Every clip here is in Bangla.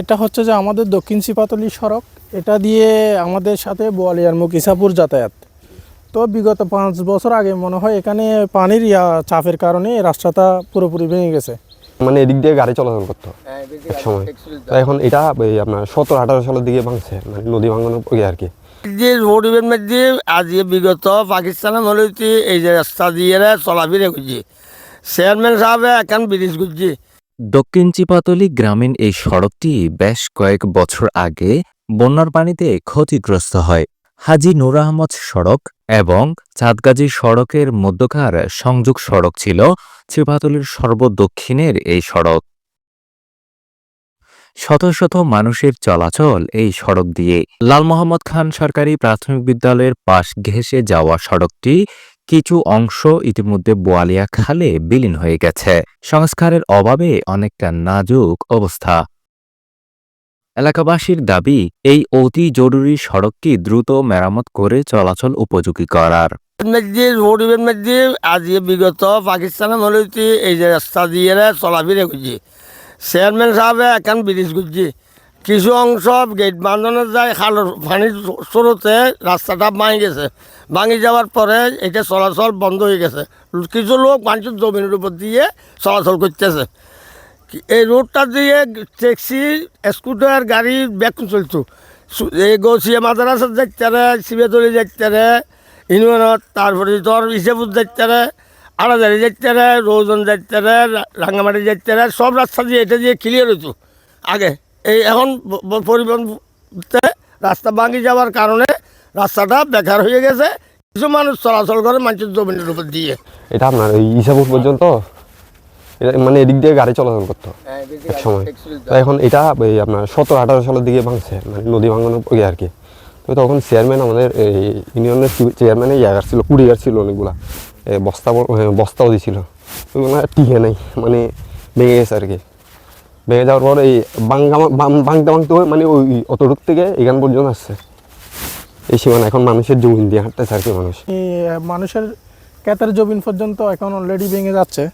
এটা হচ্ছে যে আমাদের দক্ষিণ সিপাতলি সড়ক। এটা দিয়ে আমাদের সাথে বোয়ালিয়ার মুখ ইসাপুর যাতায়াত। তো বিগত পাঁচ বছর আগে মনে হয় এখানে পানির ইয়া চাপের কারণে রাস্তাটা পুরোপুরি ভেঙে গেছে। মানে এদিক দিয়ে গাড়ি চলাচল করতো এক সময়। তো এখন এটা এই আপনার সতেরো আঠারো সালের দিকে ভাঙছে মানে নদী ভাঙানোর আর কি। যে রোডের মধ্যে আজ বিগত পাকিস্তানে মনে এই যে রাস্তা দিয়ে চলাফিরে করছি। চেয়ারম্যান সাহেব এখন ব্রিজ করছি দক্ষিণ চিপাতলি গ্রামীণ এই সড়কটি বেশ কয়েক বছর আগে বন্যার পানিতে ক্ষতিগ্রস্ত হয়। হাজি নূর আহমদ সড়ক এবং চাঁদগাজী সড়কের মধ্যকার সংযোগ সড়ক ছিল চিপাতলির সর্বদক্ষিণের এই সড়ক। শত শত মানুষের চলাচল এই সড়ক দিয়ে। লাল মোহাম্মদ খান সরকারি প্রাথমিক বিদ্যালয়ের পাশ ঘেঁষে যাওয়া সড়কটি কিছু অংশ ইতিমধ্যে বোয়ালিয়া খালে বিলীন হয়ে গেছে। সংস্কারের অভাবে অনেকটা নাজুক অবস্থা। এলাকাবাসীর দাবি, এই অতি জরুরি সড়কটি দ্রুত মেরামত করে চলাচল উপযোগী করার। মধ্যে বিগত পাকিস্তানে মনে এই যে রাস্তা দিয়ে চলাফিরে করছি। চেয়ারম্যান সাহেব এখন ব্রিজ করছি কিছু অংশ গেট বাঁধানো যায়, খালের পানির স্রোতে রাস্তাটা ভাঙি গেছে। ভাঙি যাওয়ার পরে এটা চলাচল বন্ধ হয়ে গেছে। কিছু লোক মানুষের জমিনের উপর দিয়ে চলাচল করতেছে। এই রোডটা দিয়ে ট্যাক্সি, স্কুটার, গাড়ি ব্যাকুন চলতো। এই গৌসিয়া মাদ্রাসা যাইতারে শিবেতলি যাইতারে ইউনিয়নত, তারপরে তোর হিসেবুত যাইতারে আড়াদারি যাইতারে রৌজন যাইতারে রাঙ্গামাটি যাইতারে সব রাস্তা দিয়ে এটা দিয়ে ক্লিয়ার হতো আগে। এই এখন ব- ব- পরিবহন রাস্তা ভাঙি যাওয়ার কারণে রাস্তাটা বেকার হয়ে গেছে। কিছু মানুষ চলাচল করে মানুষের জমিনের উপর দিয়ে। এটা আপনার এই ইসাপুর পর্যন্ত? মানে এদিক দিয়ে গাড়ি চলাচল করতো এক সময়। তো এখন এটা এই আপনার সতেরো আঠারো সালের দিকে ভাঙছে মানে নদী ভাঙানোর পরে আর কি। তো তখন চেয়ারম্যান আমাদের এই ইউনিয়নের চেয়ারম্যানে ইয়ার ছিল কুড়িয়ার ছিল অনেকগুলা। বস্তা বস্তাও দিছিল। ওইগুলো টিকে নাই মানে ভেঙে গেছে আর কি। ভেঙে যাওয়ার পর এই বাঙ্গা বাং- ভাঙতে ভাঙতে হয়ে মানে ওই অতটুক থেকে এখান পর্যন্ত আসছে। এই সীমানা এখন মানুষের জমিন দিয়ে হাঁটতেছে আর কি মানুষ। এই মানুষের ক্যাতের জমিন পর্যন্ত এখন অলরেডি ভেঙে যাচ্ছে।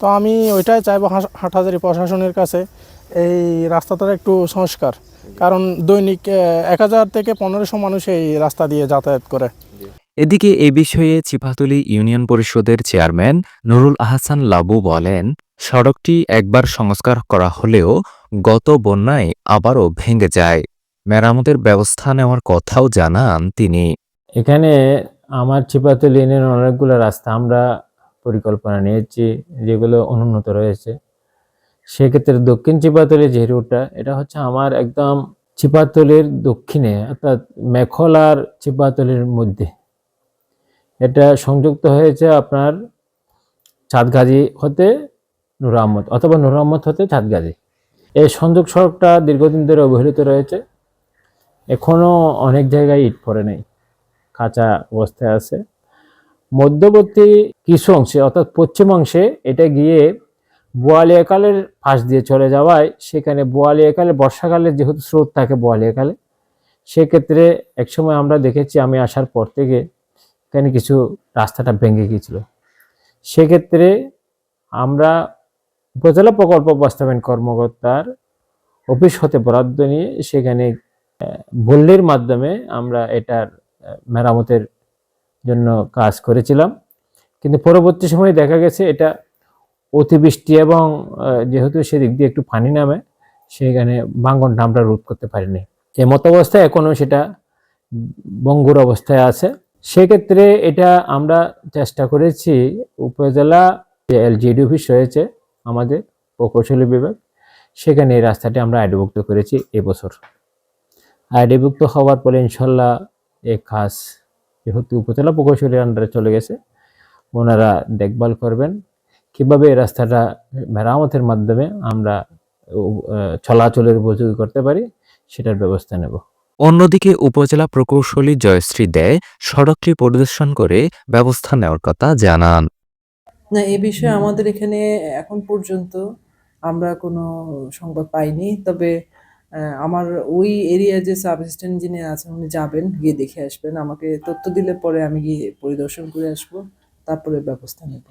তো আমি ওইটাই চাইব হাটহাজারি প্রশাসনের কাছে এই রাস্তাটার একটু সংস্কার। কারণ দৈনিক এক হাজার থেকে পনেরোশো মানুষ এই রাস্তা দিয়ে যাতায়াত করে। এদিকে এ বিষয়ে চিপাতলি ইউনিয়ন পরিষদের চেয়ারম্যান নুরুল আহসান লাবু বলেন সড়কটি একবার সংস্কার করা হলেও গত বন্যায় আবারও ভেঙে যায়। মেরামতের ব্যবস্থা নেওয়ার কথাও জানান তিনি। এখানে আমার চিপাতল ইউনিয়নের অনেকগুলো রাস্তা আমরা পরিকল্পনা নিয়েছি, যেগুলো অনুন্নত রয়েছে। সেক্ষেত্রে দক্ষিণ চিপাতলের যে রুটটা, এটা হচ্ছে আমার একদম চিপাতলের দক্ষিণে, অর্থাৎ মেখলার চিপাতলের মধ্যে। এটা সংযুক্ত হয়েছে আপনার চাঁদগাজি হতে নুর আহমদ অথবা নুর আহমদ হতে চাঁদগাজী। এই সংযোগ সড়কটা দীর্ঘদিন ধরে অবহেলিত রয়েছে। এখনও অনেক জায়গায় ইট পড়ে নেই, কাঁচা অবস্থায় আছে। মধ্যবর্তী কিছু অংশে, অর্থাৎ পশ্চিম অংশে, এটা গিয়ে বোয়ালিয়াকালের পাশ দিয়ে চলে যাওয়ায়, সেখানে বোয়ালিয়াকালে বর্ষাকালে যেহেতু স্রোত থাকে বোয়ালিয়াকালে সেক্ষেত্রে একসময় আমরা দেখেছি, আমি আসার পর থেকে এখানে কিছু রাস্তাটা ভেঙে গিয়েছিল। সেক্ষেত্রে আমরা উপজেলা প্রকল্প বাস্তবায়ন কর্মকর্তার অফিস হতে বরাদ্দ নিয়ে সেখানে বল্লির মাধ্যমে আমরা এটার মেরামতের জন্য কাজ করেছিলাম। কিন্তু পরবর্তী সময়ে দেখা গেছে এটা অতিবৃষ্টি এবং যেহেতু সেদিক দিয়ে একটু পানি নামে, সেখানে ভাঙ্গনটা আমরা রোধ করতে পারিনি। এমত অবস্থায় এখনও সেটা বঙ্গুর অবস্থায় আছে। সেক্ষেত্রে এটা আমরা চেষ্টা করেছি, উপজেলা যে এলজিডি অফিস রয়েছে আমাদের প্রকৌশলী বিভাগ। সেখানে এই রাস্তাটি আমরা আইডিভুক্ত করেছি এবছর। আইডিভুক্ত হওয়ার পরে ইনশাল্লাহ এ কাজ যেহেতু উপজেলা প্রকৌশলীর আন্ডারে চলে গেছে, ওনারা দেখভাল করবেন। কীভাবে এই রাস্তাটা মেরামতের মাধ্যমে আমরা চলাচলের উপযোগী করতে পারি, সেটার ব্যবস্থা নেব। অন্যদিকে উপজেলা প্রকৌশলী জয়শ্রী দেয় সড়কটি পরিদর্শন করে ব্যবস্থা নেওয়ার কথা জানান। না, এ বিষয়ে আমাদের এখানে এখন পর্যন্ত আমরা কোনো সংবাদ পাইনি। তবে আমার ওই এরিয়া যে সাব অ্যাসিস্ট্যান্ট যিনি আছেন, উনি যাবেন, গিয়ে দেখে আসবেন। আমাকে তথ্য দিলে পরে আমি গিয়ে পরিদর্শন করে আসব। তারপরে ব্যবস্থা নেব।